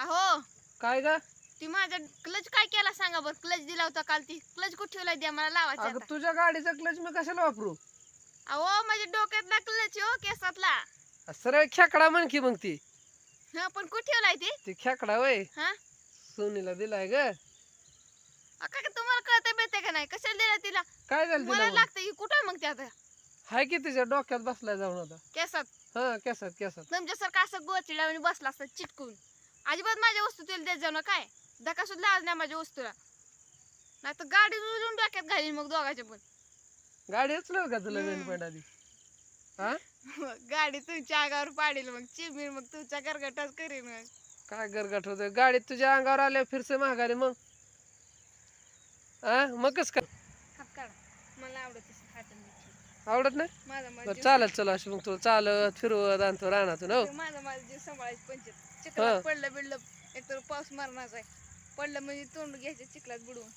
अहो. काय ग? ती माझा क्लच काय केला सांगा बरं? क्लच दिला होता काल ती. क्लच कुठे ठेवलाय द्या मला लावायचा अगं आता. तुझ्या गाडीचा क्लच मी कशाला वापरू? अहो माझ्या डोक्यातला क्लच हो केसातला. सरळ खेकडा म्हण की मग ती. हा पण कुठे ठेवलाय ते? ती खेकडा वय. हा? सोनीला दिलाय ग. अ, काय तुम्हाला कळतं मिळते का नाही? कशाला दिला तिला? काय झालं मला मग? लागतं की कुठं मग ते आता? हाय की तिच्या डोक्यात बसलाय जाऊन आता. केसात? हा केसात केसात. तुमच्यासारखं असं गोचिडावणी बसला असतं चिटकून. अजिबात माझ्या वस्तू तिला देत जाऊ ना काय? धक्का सुद्धा लावत नाही माझ्या वस्तूला. नाही तर गाडी उलून डोक्यात घालीन मग दोघांच्या पण. गाडी उचलल का तुला हम्म. मेन पॉईंट आधी? हा? गाडी तुमच्या अंगावर पाडील मग चिमीर मग तुमच्या गरगटाच करीन मग. काय गरगाट होतोय? गाडीत तुझ्या अंगावर आल्या फिरसे महागारी मग. हा? मग कस काय? हात काढा. मला आवडत हात. आवडत नाही? माझा माझा बरं जीव- चालत चला अशी मग तुला चालत फिरवत आणतो रानातून हो. माझा माझा जीव सांभाळायचं पंचायत चिखलात पडलं बिडलं एकतर पाऊस मारणार आहे. पडलं म्हणजे तोंड घ्यायचं चिखलात बुडवून.